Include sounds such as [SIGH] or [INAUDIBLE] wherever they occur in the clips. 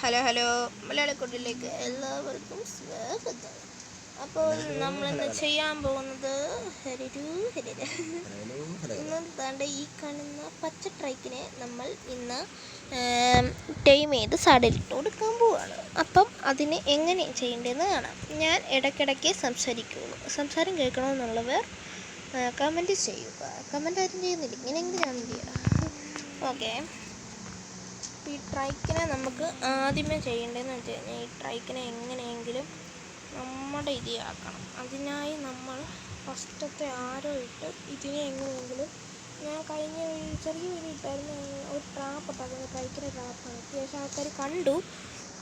Hello hello. മലയാളക്കൊണ്ടിലേക്ക് എല്ലാവർക്കും സ്വാഗതം. അപ്പോൾ നമ്മളിന്ന് ചെയ്യാൻ പോകുന്നത്? ഇന്ന് താണ്ട ഈ കാണുന്ന പച്ച ട്രൈക്കിനെ നമ്മൾ ഇന്ന് ടൈം ചെയ്ത് സടലിട്ട് കൊടുക്കാൻ പോവുകയാണ് അപ്പം അതിനെ എങ്ങനെ ചെയ്യേണ്ടതെന്ന് കാണാം. ഞാൻ ഇടയ്ക്കിടയ്ക്ക് സംസാരിക്കുകയുള്ളൂ സംസാരം കേൾക്കണമെന്നുള്ളവർ കമന്റ് ചെയ്യുക. കമന്റ് ആരും ചെയ്യുന്നില്ല. ഇങ്ങനെ എങ്ങനെയാണ് ചെയ്യുക? ഓക്കെ. ഈ ട്രൈക്കിനെ നമുക്ക് ആദ്യമേ ചെയ്യേണ്ടതെന്ന് വെച്ച് കഴിഞ്ഞാൽ ഈ ട്രൈക്കിനെ എങ്ങനെയെങ്കിലും നമ്മുടെ ഇതിയാക്കണം അതിനായി നമ്മൾ ഫസ്റ്റത്തെ ആരോ ഇട്ട് ഇതിനെ എങ്ങനെയെങ്കിലും ഞാൻ കഴിഞ്ഞ ചെറിയ ഒരു ഇട്ടായിരുന്നു. ഒരു ട്രാപ്പ് ഉണ്ടാക്കുന്ന ട്രൈക്കിനെ ട്രാപ്പാണ് അത്യാവശ്യം ആൾക്കാർ കണ്ടു.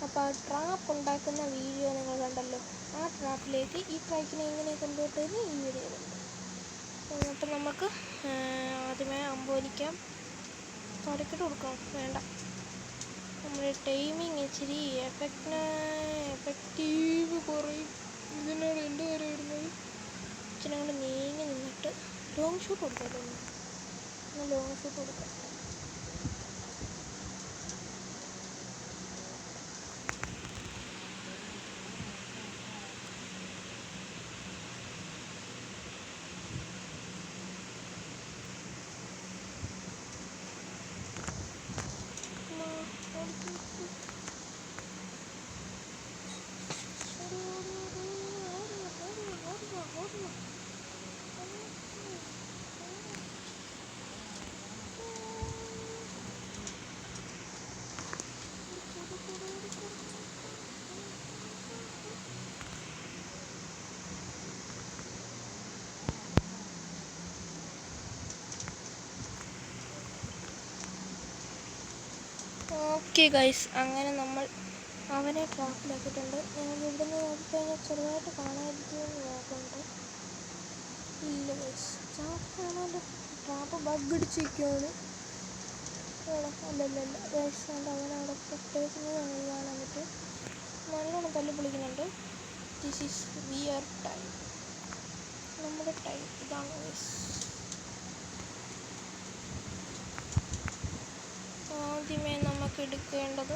അപ്പോൾ ആ ട്രാപ്പ് ഉണ്ടാക്കുന്ന വീഡിയോ നിങ്ങൾ കണ്ടല്ലോ. ആ ട്രാപ്പിലേക്ക് ഈ ട്രൈക്കിനെ എങ്ങനെ കൊണ്ടുപോയിട്ടെന്ന് ഈ വീഡിയോ എന്നിട്ട് നമുക്ക് ആദ്യമേ അമ്പോലിക്കാം. തുരക്കിട്ട് കൊടുക്കാം. വേണ്ട. നമ്മുടെ ടൈമിങ് ഇച്ചിരി എഫക്റ്റ് എഫക്റ്റീവ് കുറയും. ഇതിനോട് എന്റെ വരെ വരുന്നത്? ഇച്ചിരി അങ്ങോട്ട് നീങ്ങി നിന്നിട്ട് ലോങ് ഷൂട്ട് കൊടുക്കാം. ലോങ് ഷൂട്ട് കൊടുക്കാം. ഓക്കെ ഗൈസ് അങ്ങനെ നമ്മൾ അവനെ ട്രാപ്പിലാക്കിയിട്ടുണ്ട് ഞങ്ങൾ ഇവിടെ നിന്ന് നോക്കിക്കഴിഞ്ഞാൽ ചെറുതായിട്ട് കാണാതിരിക്കുമെന്ന് നോക്കുന്നുണ്ട് ഇല്ല ഗൈസ് കാണാണ്ട് ട്രാപ്പ് ബഗ് അടിച്ചിരിക്കുകയാണ് അല്ലല്ല അല്ല അല്ല ഗൈസ് അത് അവനവിടെ പ്രത്യേകിച്ച് ഞങ്ങൾ കാണാൻ പറ്റും നല്ലോണം തല്ലു പൊളിക്കുന്നുണ്ട് ദിസ് ഈസ് വിയർ ടൈം നമ്മുടെ ടൈം ഇതാണ് ഗൈസ് ആദ്യമേ നമുക്ക് എടുക്കേണ്ടത്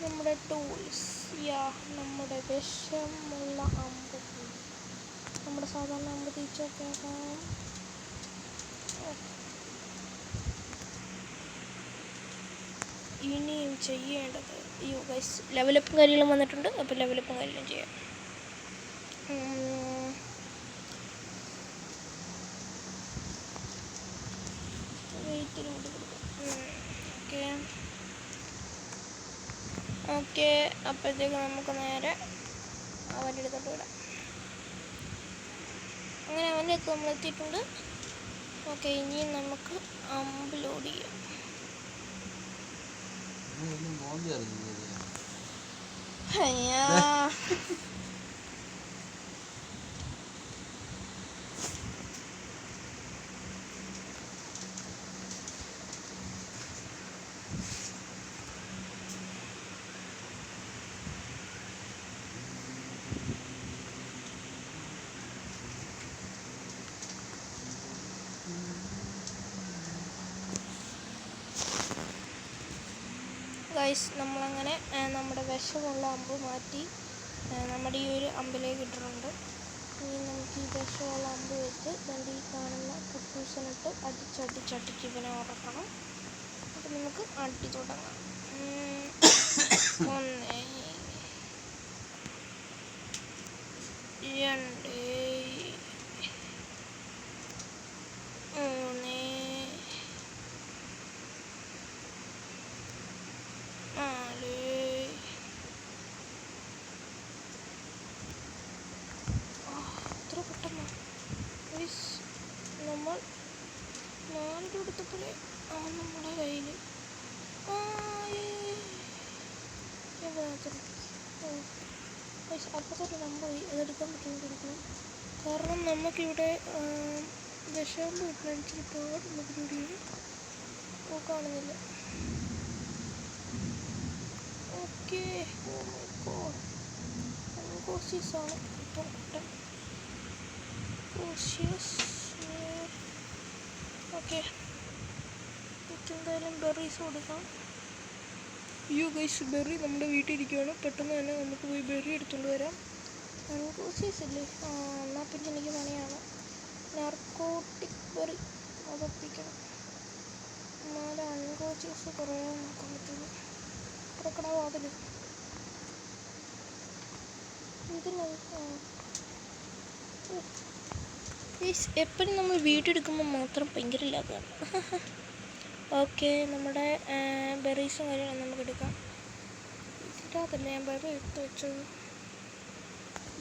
നമ്മുടെ ടൂൾസ് യാ നമ്മുടെ വിഷമുള്ള അമ്പ് നമ്മുടെ സാധാരണ അമ്പ് തിരിച്ചൊക്കെ ഇനിയും ചെയ്യേണ്ടത് യു ഗൈസ് ലെവലപ്പും കാര്യങ്ങളും വന്നിട്ടുണ്ട്. അപ്പോൾ ലെവലപ്പും കാര്യങ്ങളും ചെയ്യാം ഉം. വെയിറ്റിന് കൂട്ടി കൊടുക്കും ഓക്കെ ഓക്കെ അപ്പോഴത്തേക്ക് നമുക്ക് നേരെ അവന്റെ അടുത്തോട്ട് വിടാം. അങ്ങനെ അവന്റെ അടുത്ത് നമ്മൾ എത്തിയിട്ടുണ്ട്. ഓക്കെ ഇനി നമുക്ക് അമ്പ് ലോഡ് ചെയ്യാം. അയ്യാ [LAUGHS] ഗൈസ് നമ്മളങ്ങനെ നമ്മുടെ വിഷമുള്ള അമ്പ് മാറ്റി നമ്മുടെ ഈ ഒരു അമ്പിലേക്ക് ഇട്ടിട്ടുണ്ട് ഇനി നമുക്ക് ഈ വിഷമുള്ള അമ്പ് വെച്ച് രണ്ട് ഈ കാണുന്ന കുട്ടൂസനിട്ട് അടിച്ചടിച്ചടിച്ച് ഇവനെ ഉറക്കണം അപ്പം നമുക്ക് അടി തുടങ്ങാം. ഒന്ന് രണ്ട് മൂന്ന് നാല് ആ, ഇത്ര പെട്ടെന്ന് Guys, നമ്മൾ നാല് കൊടുത്തപ്പോഴേ അവൻ നമ്മുടെ കയ്യിൽ അപ്പത്തൊരു നമ്പർ പറ്റുന്നതായിരിക്കും കാരണം നമുക്കിവിടെ വിഷാമ്പ് കിട്ടണം ഇച്ചിരി പാടുള്ള നമുക്ക് ഓ കാണുന്നില്ല. ഓക്കെ. ഓ മൈ ഗോഡ് ആണ് ഓക്കെ എന്തായാലും ബെറീസ് കൊടുക്കാം. യു ഗൈസ് ബെറി നമ്മുടെ വീട്ടിൽ ഇരിക്കുകയാണ് പെട്ടെന്ന് തന്നെ നമുക്ക് പോയി ബെറി എടുത്തുകൊണ്ട് വരാം. അൺകോസീസ് ഇല്ലേ ആ എന്നാൽ പിന്നെ എനിക്ക് പണിയാണ്. നാർക്കോട്ടിക് ബെറി അതൊപ്പിക്കണം എന്നാലും അൺകോച്ചീസ് കുറേ നോക്കാൻ പറ്റുള്ളൂ. തുറക്കടാ വാതിൽ. ഇതിന് എപ്പോഴും നമ്മൾ വീടെടുക്കുമ്പോൾ മാത്രം ഭയങ്കര ലാഭമാണ്. [LAUGHS] ഓക്കെ നമ്മുടെ ബെറീസും കാര്യങ്ങളും നമുക്ക് എടുക്കാം. ഇതിനകത്തല്ലേ ഞാൻ ബെറി എടുത്ത് വെച്ചത്.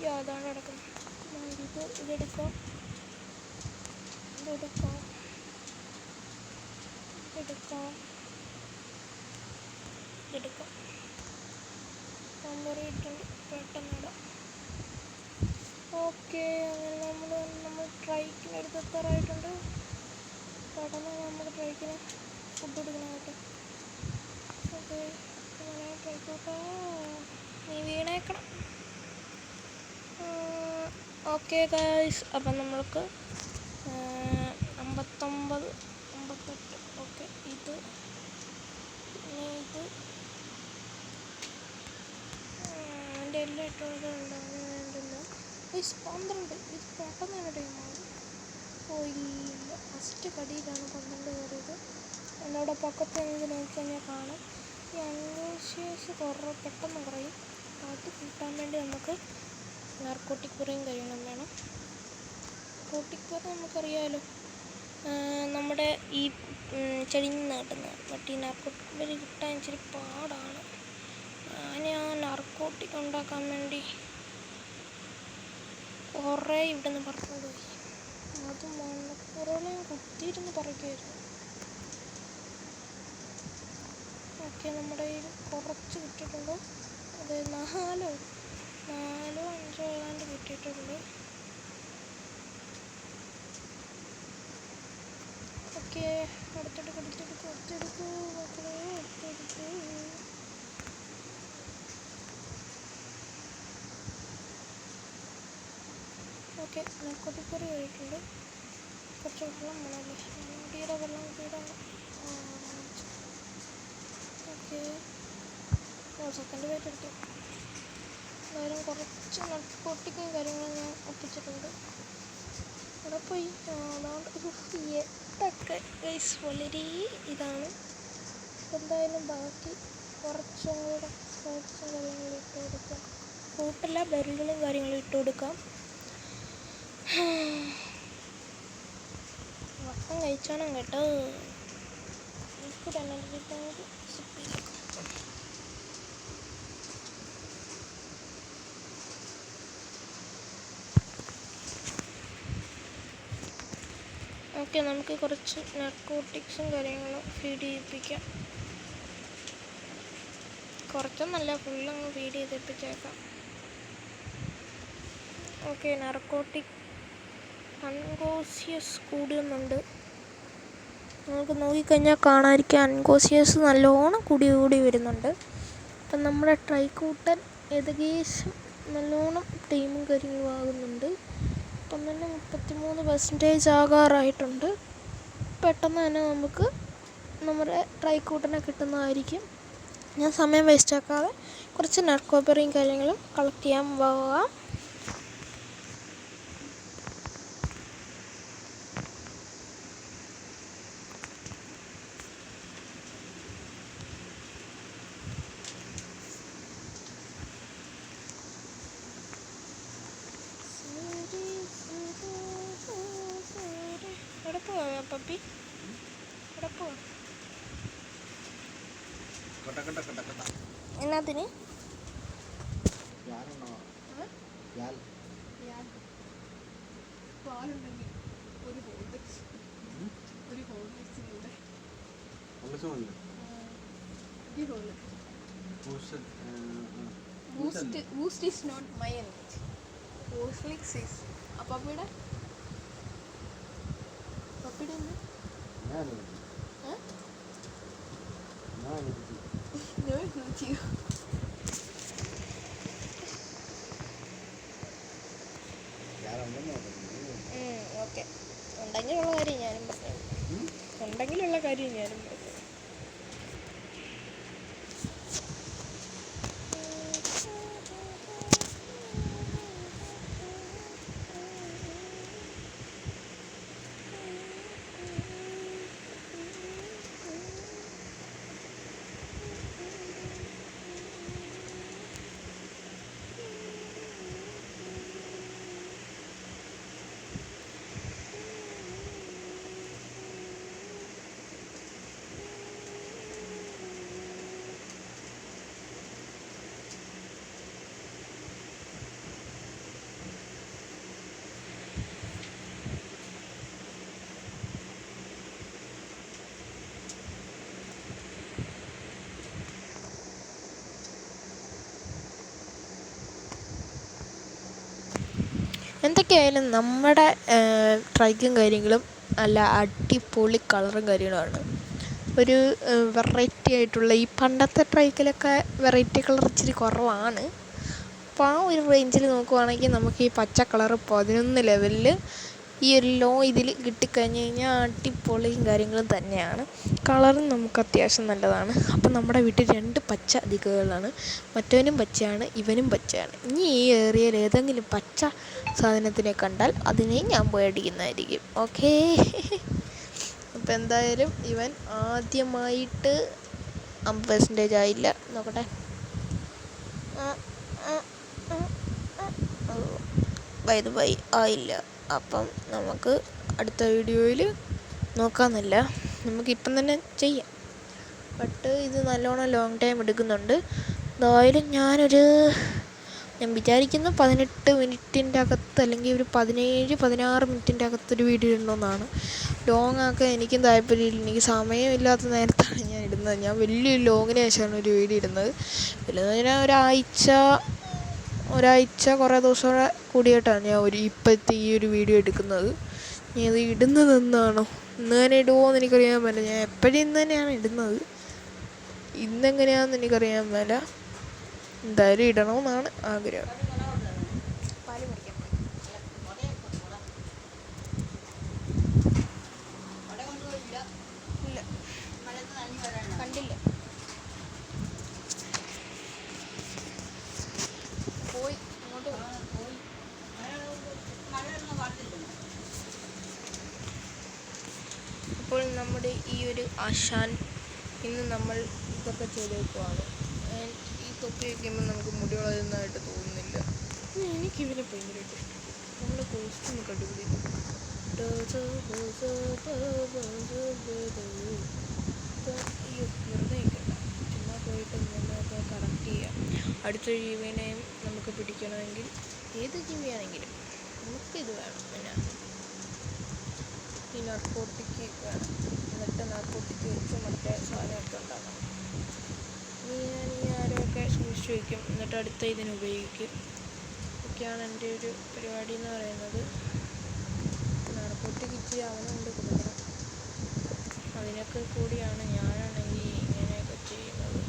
യാ അതാണ് കിടക്കുന്നത് ഇത് ഇതെടുക്കാം ഇതെടുക്കാം ഇതെടുക്കാം ഇതെടുക്കാം ബെറി പെട്ടെന്ന് ഓക്കെ അങ്ങനെ നമ്മൾ നമ്മൾ ട്രൈക്കിന് എടുത്ത് എത്താറായിട്ടുണ്ട് പെട്ടെന്ന് നമ്മൾ ട്രൈക്കിന് ഫുഡ് കൊടുക്കണം കേട്ടോ. ഓക്കെ അങ്ങനെ ട്രൈക്കോട്ടെ നീ വീണേക്കണം. ഓക്കെ ഗായ്സ് അപ്പം നമ്മൾക്ക് അമ്പത്തൊമ്പത് അമ്പത്തെട്ട്. ഓക്കെ ഇത് ഇത് എന്റെ എല്ലാ ഇട്ട് കൊടുക്കുന്നുണ്ടോ വേണ്ടല്ലോ. ഗൈസ് പന്ത്രണ്ട് ഇത് പെട്ടെന്ന് തന്നെ ടൈമാണ് ഓ ഇല്ല ഫസ്റ്റ് കടിയിലാണ് പന്ത്രണ്ട് കയറിയത്. എന്നോട് പക്കത്ത് നിന്ന് നോക്കിക്കഴിഞ്ഞാൽ കാണാം. ഈ അന്വേഷിച്ച് കുറവ് പെട്ടെന്ന് കുറയും. അത് കൂട്ടാൻ വേണ്ടി നമുക്ക് നാർക്കോട്ടിക് കുറയും കഴിയണം വേണം. നാർക്കോട്ടിക് കുറ നമുക്കറിയാമല്ലോ നമ്മുടെ ഈ ചെടിയിൽ നിന്ന് കിട്ടുന്ന ബട്ട് ഈ നാർക്കോട്ടിക് വരി കിട്ടാൻ ഇച്ചിരി പാടാണ്. ഞാൻ ആ നാർക്കോട്ടിക് ഉണ്ടാക്കാൻ വേണ്ടി കുറേ ഇവിടെ നിന്ന് പറഞ്ഞു പോയി അത് മണ്ണപ്പുറമെ കുത്തിയിരുന്ന് പറിക്കുമായിരുന്നു ഓക്കെ നമ്മുടെ കയ്യിൽ കുറച്ച് കിട്ടിയിട്ടുണ്ട് അത് നാലോ നാലോ അഞ്ചോ ഏതാണ്ട് കിട്ടിയിട്ടുണ്ട്. ഓക്കെ അടുത്തെടുക്കും അടുത്തെടുക്കും അടുത്തെടുക്കൂ മക്കളെ അടുത്തെടുക്കൂ ഓക്കെ കൊതിപ്പൊറി കഴിട്ടുണ്ട് കുറച്ച് വെള്ളം വേണമല്ലേ തീരെ വെള്ളം തീരെ ഓക്കെ. സെക്കൻഡ് വെയിറ്റ് എടുത്തു. എന്തായാലും കുറച്ച് നട്ട്പൊട്ടിക്കും കാര്യങ്ങളും ഞാൻ ഒപ്പിച്ചിട്ടുണ്ട്. അവിടെ പോയി. അതുകൊണ്ട് എട്ടൊക്കെ ഗൈസ് വളരെ ഇതാണ്. എന്തായാലും ബാക്കി കുറച്ചും കൂടെ സ്നാക്സും കാര്യങ്ങളും ഇട്ട് കൊടുക്കാം. ഫ്രൂട്ടല്ല ബെല്ലുകളും കാര്യങ്ങളും ഇട്ട് കൊടുക്കാം. വട്ടം കഴിച്ചോണം കേട്ടോ. എനിക്ക് എനർജി ഓക്കെ നമുക്ക് കുറച്ച് നർക്കോട്ടിക്സും കാര്യങ്ങളും ഫീഡ് ചെയ്യിപ്പിക്കാം. കുറച്ചൊന്നല്ല ഫുള്ളങ്ങ് ഫീഡ് ചെയ്തിപ്പിച്ചേക്കാം ഓക്കെ നർക്കോട്ടിക് അൺകോസിയസ് കൂടുന്നുണ്ട്. നമുക്ക് നോക്കിക്കഴിഞ്ഞാൽ കാണാതിരിക്കാം അൺകോസിയസ് നല്ലോണം കൂടി കൂടി വരുന്നുണ്ട്. അപ്പം നമ്മുടെ ട്രൈക്കൂട്ടൻ ഏകദേശം നല്ലോണം ടീമും കാര്യങ്ങളും ആകുന്നുണ്ട്. ഇപ്പം തന്നെ മുപ്പത്തിമൂന്ന് പെർസെന്റേജ് ആകാറായിട്ടുണ്ട്. പെട്ടെന്ന് തന്നെ നമുക്ക് നമ്മുടെ ട്രൈക്കൂട്ടനെ കിട്ടുന്നതായിരിക്കും. ഞാൻ സമയം വേസ്റ്റാക്കാതെ കുറച്ച് നർക്കോബറിയും കാര്യങ്ങളും കളക്ട് ചെയ്യാൻ പോകാം എവിടെ പോവാ പപ്പി എവിടെ പോവാ കട്ട കട്ട കട്ട കട്ട എന്നതിന് യാരുണ്ടോ യാൽ പാലുണ്ടെങ്കിൽ ഒരു ഹോൾഡക്സ് ഒരു ഹോൾഡക്സിലൂടെ ഇല്ല. ഈ whole Boost Boost Boost is not my energy Horlicks is ആ പപ്പിയുടെ പപ്പിയുടെ എന്ത് ഞാൻ ഏ? ഞാൻ ഞാൻ എനർജി യാരുണ്ടെന്നോ ഓക്കെ ഉണ്ടെങ്കിലുള്ള കാര്യം ഞാനും പറഞ്ഞു ഉണ്ടെങ്കിലുള്ള കാര്യം ഞാനും പറഞ്ഞു എന്തൊക്കെയായാലും നമ്മുടെ ട്രൈക്കും കാര്യങ്ങളും നല്ല അടിപൊളി കളറും കാര്യങ്ങളുമാണ്. ഒരു വെറൈറ്റി ആയിട്ടുള്ള ഈ പണ്ടത്തെ ട്രൈക്കിലൊക്കെ വെറൈറ്റി കളർ ഇച്ചിരി കുറവാണ്. അപ്പോൾ ആ ഒരു റേഞ്ചിൽ നോക്കുവാണെങ്കിൽ നമുക്ക് ഈ പച്ച കളർ പതിനൊന്ന് ലെവലിൽ ഈ ഒരു ലോ ഇതിൽ കിട്ടിക്കഴിഞ്ഞ് കഴിഞ്ഞാൽ അടിപൊളിയും കാര്യങ്ങളും തന്നെയാണ്. കളറും നമുക്ക് അത്യാവശ്യം നല്ലതാണ്. അപ്പം നമ്മുടെ വീട്ടിൽ രണ്ട് പച്ച ദിക്കുകളാണ് മറ്റവനും പച്ചയാണ് ഇവനും പച്ചയാണ്. ഇനി ഈ ഏരിയയിൽ ഏതെങ്കിലും പച്ച സാധനത്തിനെ കണ്ടാൽ അതിനെ ഞാൻ പോയി അടിക്കുന്നതായിരിക്കും. ഓക്കേ അപ്പം എന്തായാലും ഇവൻ ആദ്യമായിട്ട് അമ്പത് പെർസെന്റേജ് ആയില്ല. നോക്കട്ടെ. ബൈ ബൈ ആയില്ല. അപ്പം നമുക്ക് അടുത്ത വീഡിയോയിൽ നോക്കാമെന്നില്ല. നമുക്കിപ്പം തന്നെ ചെയ്യാം. ബട്ട് ഇത് നല്ലോണം ലോങ് ടൈം എടുക്കുന്നുണ്ട്. എന്തായാലും ഞാനൊരു ഞാൻ വിചാരിക്കുന്നു പതിനെട്ട് മിനിറ്റിന്റെ അകത്ത് അല്ലെങ്കിൽ ഒരു പതിനേഴ് പതിനാറ് മിനിറ്റിന്റെ അകത്തൊരു വീഡിയോ ഇടണമെന്നാണ്. ലോങ് ആക്കാൻ എനിക്കും താല്പര്യമില്ല. എനിക്ക് സമയമില്ലാത്ത നേരത്താണ് ഞാൻ ഇടുന്നത്. ഞാൻ വലിയൊരു ലോങ്ങിന് ശേഷമാണ് ഒരു വീഡിയോ ഇടുന്നത്. പിന്നെ ഒരാഴ്ച ഒരാഴ്ച കുറേ ദിവസം കൂടെ കൂടിയിട്ടാണ് ഞാൻ ഒരു ഇപ്പോഴത്തെ ഈ ഒരു വീഡിയോ എടുക്കുന്നത്. ഇനി ഇത് ഇടുന്നത് എന്നാണോ ഇന്ന് തന്നെ ഇടുമോ എന്ന് എനിക്കറിയാൻ പറ്റില്ല. ഞാൻ എപ്പോഴും ഇന്ന് തന്നെയാണ് ഇടുന്നത്. ഇന്നെങ്ങനെയാണെന്ന് എനിക്കറിയാൻ മേല എന്തായാലും ഇടണമെന്നാണ് ആഗ്രഹം പാൽ കുടിക്കാം ഇല്ല കണ്ടില്ല പോയി അങ്ങോട്ട് പോയി അപ്പോൾ നമ്മുടെ ഈ ഒരു ആശാൻ ഇന്ന് നമ്മൾ ഇതൊക്കെ ചെയ്തേക്കുവാണ്. ഈ തൊപ്പി വയ്ക്കുമ്പോൾ നമുക്ക് മുടി വളരുന്നതായിട്ട് തോന്നുന്നില്ല. എനിക്ക് ഇവനെ ഭയങ്കരമായിട്ട് ഇഷ്ടം. നമ്മുടെ കോസ്റ്റ്യൂം ഒക്കെ അടിപൊളി അയ്യോ വെറുതെ നിൽക്കണ്ട ചുമ്മാ പോയിട്ട് നമ്മളൊക്കെ കറക്റ്റ് ചെയ്യാം അടുത്ത ജീവിനെയും നമുക്ക് പിടിക്കണമെങ്കിൽ ഏത് ജീവിയാണെങ്കിലും നമുക്കിത് വേണം പിന്നെ ഈ നർക്കോട്ടിക്ക് വേണം. എന്നിട്ട് നർക്കോട്ടിക്ക് വെച്ച് മറ്റേ സാധനമൊക്കെ ഉണ്ടാക്കണം. ഇനി ഞാൻ ഈ ആരൊക്കെ സൂക്ഷിച്ച് വയ്ക്കും എന്നിട്ട് അടുത്ത ഇതിന് ഉപയോഗിക്കും. ഒക്കെയാണ് എന്റെ ഒരു പരിപാടി എന്ന് പറയുന്നത്. നർക്കോട്ടിക്ക് ഇച്ചിരി അവനുണ്ട് കൊടുക്കണം അതിനൊക്കെ കൂടിയാണ് ഞാനാണെങ്കിൽ ഇങ്ങനെയൊക്കെ ചെയ്യുന്നത്.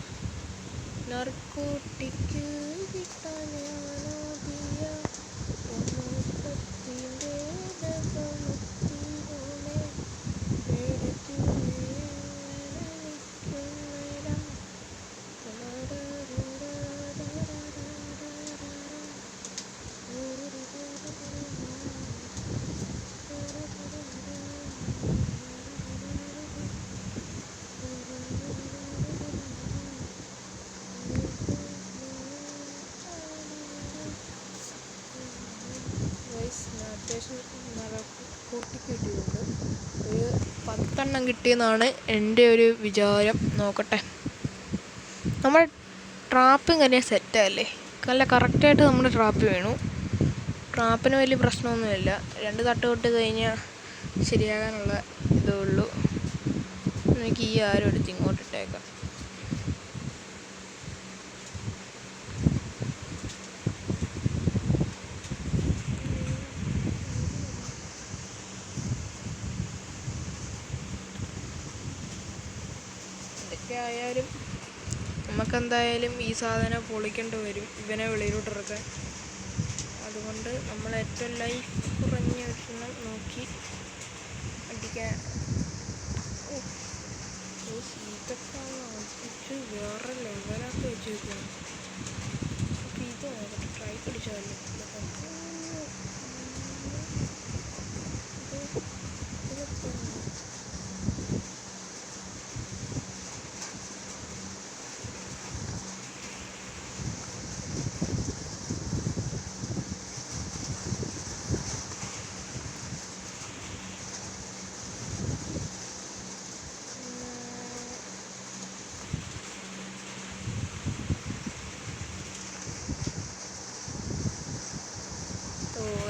നർക്കോട്ടിക്ക് കിട്ടാനാദിയ ഒന്നുപത്തിന്റെ നഖമുത്തിനോളെ പത്തെണ്ണം കിട്ടിയെന്നാണ് എന്റെ ഒരു വിചാരം. നോക്കട്ടെ. നമ്മൾ ട്രാപ്പും തന്നെ സെറ്റല്ലേ നല്ല കറക്റ്റായിട്ട് നമ്മുടെ ട്രാപ്പ് വീണു. ട്രാപ്പിന് വലിയ പ്രശ്നമൊന്നുമില്ല. രണ്ട് തട്ട് തൊട്ട് കഴിഞ്ഞാൽ ശരിയാകാനുള്ള ഇതേ ഉള്ളൂ. എനിക്ക് ഈ ആരും എടുത്ത് ഇങ്ങോട്ട് എന്തൊക്കെ ആയാലും നമുക്കെന്തായാലും ഈ സാധനം പൊളിക്കേണ്ടി വരും. ഇവനെ വെളിയിലോട്ടിറക്കാൻ. അതുകൊണ്ട് നമ്മൾ ഏറ്റവും ലൈഫ് കുറഞ്ഞ ഒരെണ്ണം നോക്കി അടിക്കാൻ. ഇതൊക്കെ വേറെ ലെവലാക്കി വെച്ചിരിക്കുന്നു. അപ്പോൾ ഇത് ട്രൈ പിടിച്ചാലും?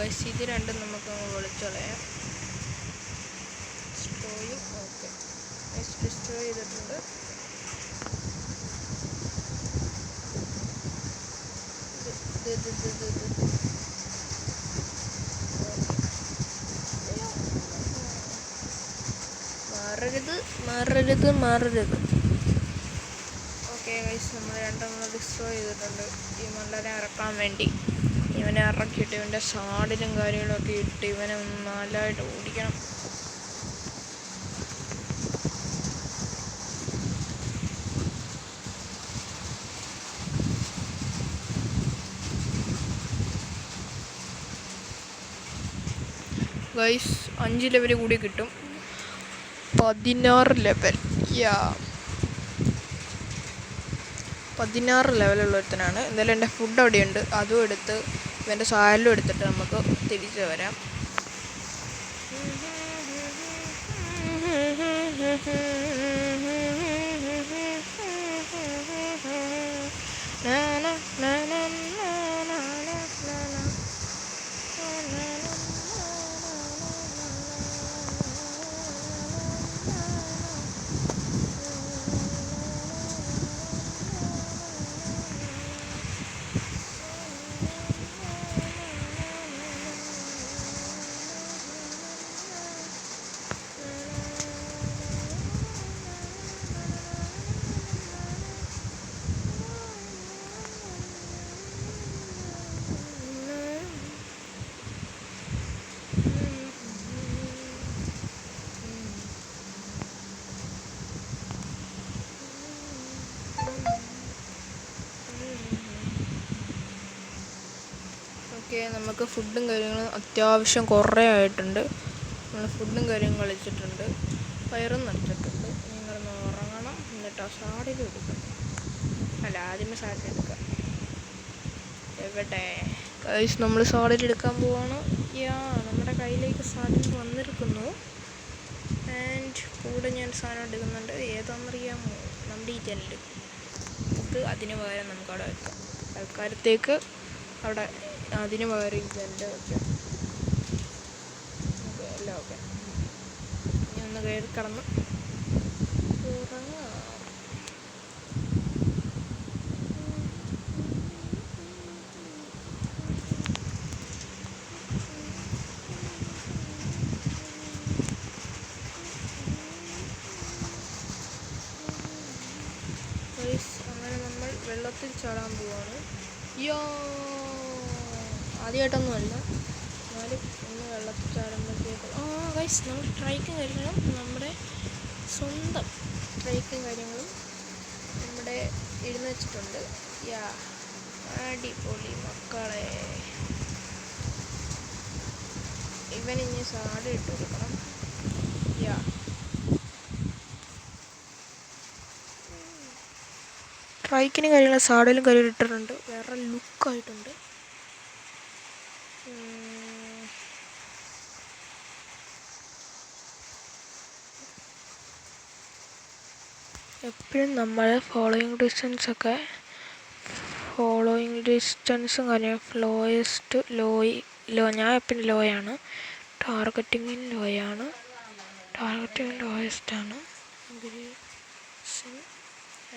ഗൈസ് ഇത് രണ്ടും നമുക്ക് വിളിച്ചോളയാം ഡിസ്ട്രോയും ഓക്കെ ഡിസ്ട്രോ ചെയ്തിട്ടുണ്ട്. ഇത് ഇത് ഇത് ഇത് ഇത് മാറരുത് മാറരുത് മാറരുത്. ഓക്കെ ഗൈസ് നമ്മൾ രണ്ടെണ്ണം ഡിസ്ട്രോ ചെയ്തിട്ടുണ്ട്. ഈ മണ്ണനെ ഇറക്കാൻ വേണ്ടി. ഇവനെ ഇറക്കിയിട്ട് ഇവന്റെ സാഡിലും കാര്യങ്ങളൊക്കെ ഇട്ട് ഇവനെ നല്ലതായിട്ട് ഓടിക്കണം. ഗൈസ് അഞ്ച് ലെവൽ കൂടി കിട്ടും. പതിനാറ് ലെവൽ യാ പതിനാറ് ലെവലുള്ള ഒരുത്തനാണ് എന്തായാലും എന്റെ ഫുഡ് അവിടെയുണ്ട്. അതും എടുത്ത് ഇവന്റെ സാലലും എടുത്തിട്ട് നമുക്ക് തിരിച്ചു വരാം. [LAUGHS] ഓക്കെ നമുക്ക് ഫുഡും കാര്യങ്ങളും അത്യാവശ്യം കുറേ ആയിട്ടുണ്ട്. നമ്മൾ ഫുഡും കാര്യങ്ങളും കളിച്ചിട്ടുണ്ട് വയറും നിറച്ചിട്ടുണ്ട് നിങ്ങൾ ഉറങ്ങണം. എന്നിട്ട് സാഡിൽ എടുക്കണം. അല്ല ആദ്യമേ സാഡിൽ എടുക്കാം. എവിടെ? കൈസ് നമ്മൾ സാഡിൽ എടുക്കാൻ പോവാണ്. യാ നമ്മുടെ കയ്യിലേക്ക് സാഡിൽ വന്നിരിക്കുന്നു. ആൻഡ് കൂടെ ഞാൻ സാധനം എടുക്കുന്നുണ്ട്. ഏതാണെന്നറിയാമോ നമ്മുടെ ഈ ജനൽ. നമുക്ക് അതിന് പകരം നമുക്ക് അവിടെ വെക്കാം. തൽക്കാലത്തേക്ക് അവിടെ അതിന് പകരം ഇതുണ്ട് വെക്കാം ഓക്കെ എല്ലാം ഓക്കെ. ഇനി ഒന്ന് കയറി കിടന്ന്. ഉറങ്ങാം ഗൈസ് അങ്ങനെ നമ്മൾ വെള്ളത്തിൽ ചാടാൻ പോവാണ് യോ ആദ്യമായിട്ടൊന്നുമല്ല എന്നാലും ഒന്ന് വെള്ളത്തിൽ ചാടുമ്പോഴത്തേക്ക് ആ ഗൈസ് നമ്മൾ ട്രൈക്കും കാര്യങ്ങളും നമ്മുടെ ട്രൈക്കും കാര്യങ്ങളും നമ്മുടെ എഴുന്ന വെച്ചിട്ടുണ്ട്. യാ അടിപൊളി മക്കളെ. ഇനി സാഡ് ഇട്ട് കൊടുക്കണം. യാ. ട്രൈക്കിനും കാര്യങ്ങളും സാഡിലും കാര്യങ്ങളും ഇട്ടിട്ടുണ്ട്. വേറെ ലുക്കായിട്ടുണ്ട്. എപ്പോഴും നമ്മൾ ഫോളോയിങ് ഡിസ്റ്റൻസ് ഒക്കെ ഫോളോയിങ് ഡിസ്റ്റൻസും കാര്യം ഫ്ലോയസ്റ്റ് ലോയി ലോ ഞാൻ എപ്പോഴും ലോയാണ് ടാർഗറ്റിങ്ങിന് ലോയാണ് ടാർഗറ്റിങ് ലോയസ്റ്റ് ആണ്.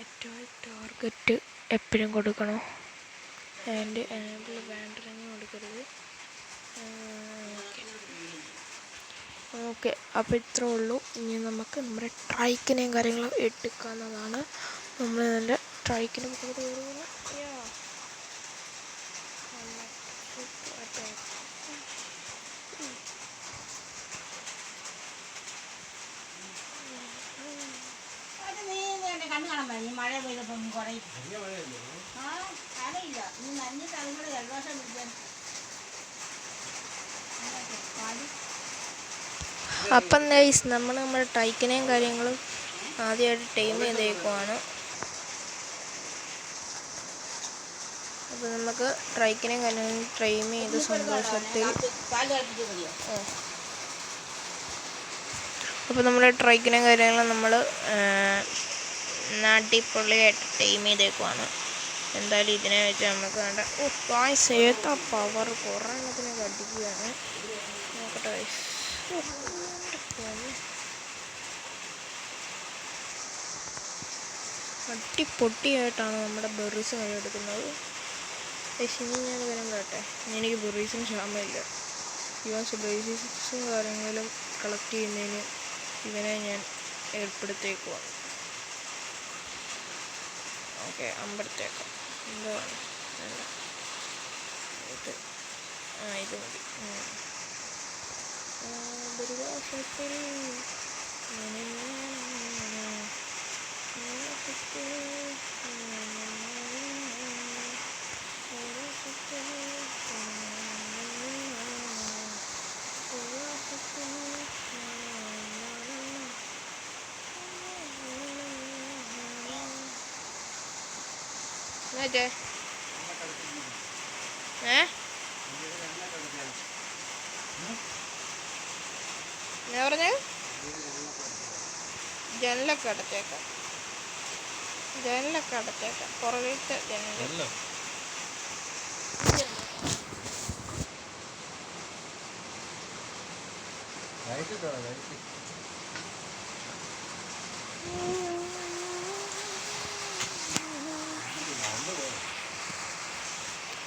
ഏറ്റവും ടാർഗറ്റ് എപ്പോഴും കൊടുക്കണം. ആൻഡ് എനേബിൾ ബാൻഡറിങ് കൊടുക്കരുത്. ഓക്കെ അപ്പം ഇത്രേ ഉള്ളൂ. ഇനി നമുക്ക് നമ്മുടെ ട്രൈക്കിനെയും കാര്യങ്ങളും എടുക്കാവുന്നതാണ്. നമ്മൾ ഇതിന്റെ ട്രൈക്കിന് മുകളിൽ കയറുകയാണ്. മഴ പെയ്തപ്പം കുറയും. ആ നീ നഞ്ഞിട്ട് അതും കൂടെ ജലദോഷം പിടിക്കാൻ. അപ്പം ഗൈസ് നമ്മൾ നമ്മുടെ ടൈക്കിനെയും കാര്യങ്ങളും ആദ്യമായിട്ട് ടൈം ചെയ്തേക്കുവാണ്. അപ്പോൾ നമുക്ക് ട്രൈക്കിനെയും കാര്യങ്ങളും ട്രെയിം ചെയ്ത് സന്തോഷത്തിൽ അപ്പോൾ നമ്മുടെ ട്രൈക്കിനെയും കാര്യങ്ങളും നമ്മൾ നാട്ടിപ്പൊള്ളിയായിട്ട് ടൈം ചെയ്തേക്കുവാണ്. എന്തായാലും ഇതിനെ വെച്ച് നമുക്ക് വേണ്ട ഓ പായസ സേത്ത പവർ കുറേ എണ്ണത്തിനെ അടിക്കുകയാണ് നോക്കട്ടെ guys. പൊട്ടിയായിട്ടാണ് എന്റെ പൊന്നേ. അടിപൊട്ടിയായിട്ടാണ് നമ്മുടെ ബെറീസ് കഴിഞ്ഞെടുക്കുന്നത് പക്ഷേ ഇനി ഞാൻ വരാൻ കേട്ടെ എനിക്ക് ബെറീസിന് ക്ഷാമമില്ല. ഇവൻ ബേസിക്സും കാര്യങ്ങളും കളക്ട് ചെയ്യുന്നതിന് ഇവനെ ഞാൻ ഏർപ്പെടുത്തേക്കുവാണ് ഓക്കെ അമ്പലത്തേക്കാം എന്തോ ആ ഇത് മതി. ഉം. ആ, ദുരിതാശ്വാസത്തിൽ മറ്റേ എന്നാ പറഞ്ഞത് ജനലൊക്കെ അടച്ചേക്കാം. ജനലൊക്കെ അടച്ചേക്കാം. പുറകിലത്തെ ജനൽ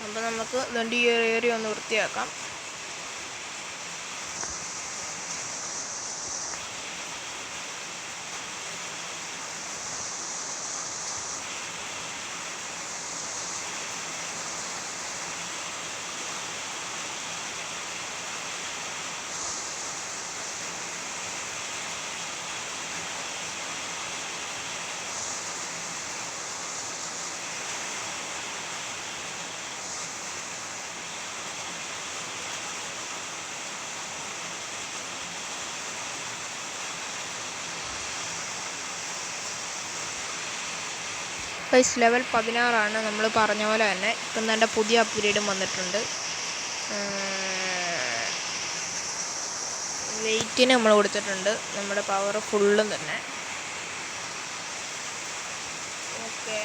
അപ്പം നമുക്ക് ദണ്ടി ഏറി ഒന്ന് വൃത്തിയാക്കാം. പൈസ് ലെവൽ പതിനാറാണ് നമ്മൾ പറഞ്ഞ പോലെ തന്നെ. ഇപ്പം തന്നെ പുതിയ അപ്ഗ്രേഡും വന്നിട്ടുണ്ട്. വെയിറ്റിന് നമ്മൾ കൊടുത്തിട്ടുണ്ട്. നമ്മുടെ പവർ ഫുള്ളും തന്നെ ഓക്കെ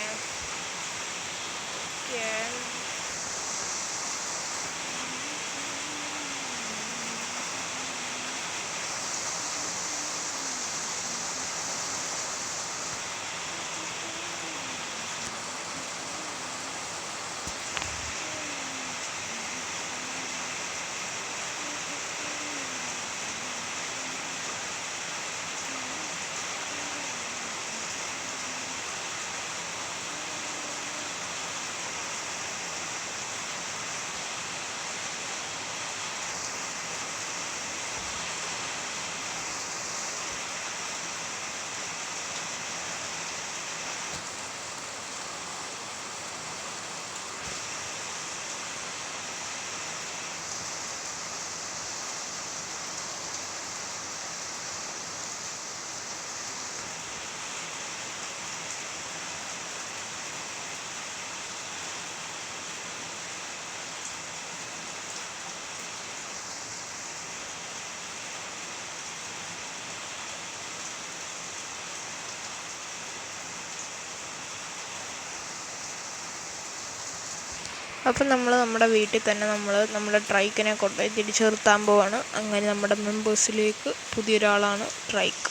അപ്പം നമ്മൾ നമ്മുടെ വീട്ടിൽ തന്നെ നമ്മൾ നമ്മുടെ ട്രൈക്കിനെ കൊണ്ടുപോയി തിരിച്ചു നിർത്താൻ പോവാണ്. അങ്ങനെ നമ്മുടെ മെമ്പേഴ്സിലേക്ക് പുതിയൊരാളാണ് ട്രൈക്ക്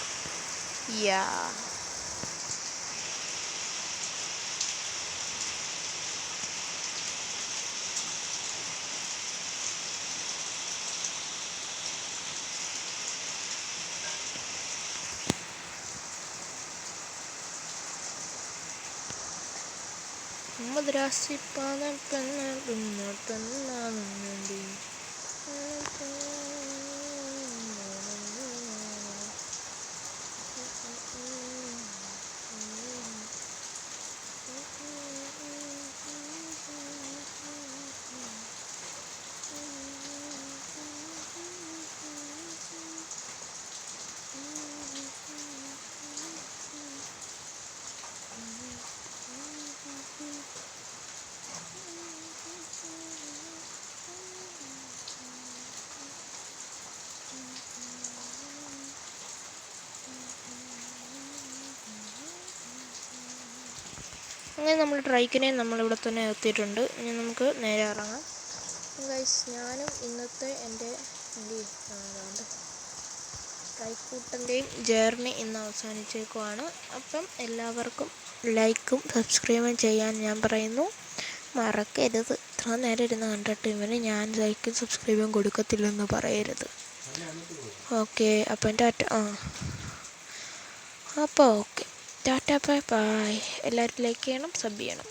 യാ ராசி பாதம் கண்ணா பின்னா பின்னா நண்டி അങ്ങനെ നമ്മൾ ട്രൈക്കിനെ നമ്മളിവിടെ തന്നെ എത്തിയിട്ടുണ്ട് ഇനി നമുക്ക് നേരെ ഇറങ്ങാം. ഗൈസ് ഞാനും ഇന്നത്തെ എന്റെ ട്രൈക്കൂട്ടന്റെയും ജേർണി ഇന്ന് അവസാനിച്ചേക്കുവാണ്. അപ്പം എല്ലാവർക്കും ലൈക്കും സബ്സ്ക്രൈബും ചെയ്യാൻ ഞാൻ പറയുന്നു. മറക്കരുത്. ഇത്ര നേരം ഇരുന്ന് കണ്ടിട്ട് ഇവന് ഞാൻ ലൈക്കും സബ്സ്ക്രൈബും കൊടുക്കത്തില്ലെന്ന് പറയരുത്. ഓക്കെ അപ്പം അറ്റ ആ. അപ്പോൾ ഓക്കെ. Tata bye bye. എല്ലാവരും ലൈക്ക് ചെയ്യണം സബ് ചെയ്യണം.